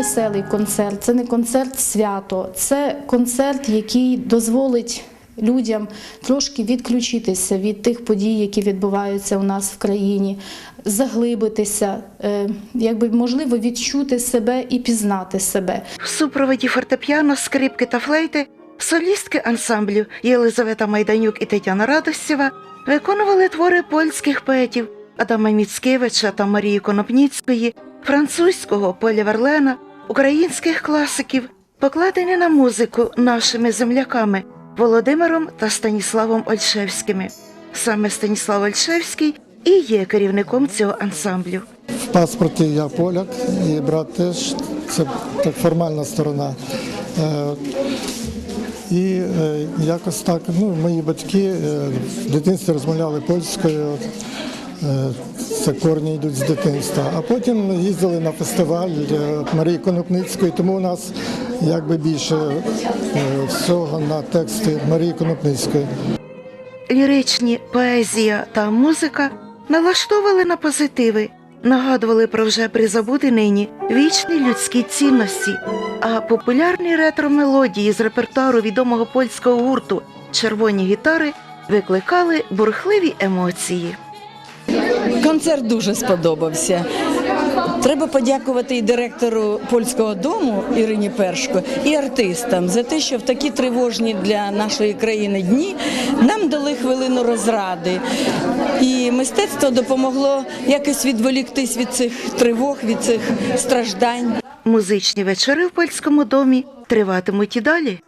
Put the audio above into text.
веселий концерт, це не концерт свято, це концерт, який дозволить людям трошки відключитися від тих подій, які відбуваються у нас в країні, заглибитися, е, якби можливо відчути себе і пізнати себе. В супроводі фортепіано, скрипки та флейти солістки ансамблю Єлизавета Майданюк і Тетяна Радостєва виконували твори польських поетів Адама Міцкевича та Марії Конопніцької, французького Поля Верлена, українських класиків, покладені на музику нашими земляками Володимиром та Станіславом Ольшевськими. Саме Станіслав Ольшевський і є керівником цього ансамблю. В паспорті я поляк і брат теж. Це так формальна сторона. Е, І е, якось так, ну, мої батьки е, в дитинстві розмовляли польською, це корні йдуть з дитинства. А потім їздили на фестиваль е, Марії Конопницької, тому у нас якби більше е, всього на тексти Марії Конопницької. Ліричні поезія та музика налаштовували на позитиви, нагадували про вже призабуті нині вічні людські цінності, а популярні ретро-мелодії з репертуару відомого польського гурту Червоні гітари викликали бурхливі емоції. Концерт дуже сподобався. Треба подякувати і директору польського дому Ірині Першко, і артистам за те, що в такі тривожні для нашої країни дні нам дали хвилину розради. І мистецтво допомогло якось відволіктись від цих тривог, від цих страждань. Музичні вечори в польському домі триватимуть і далі.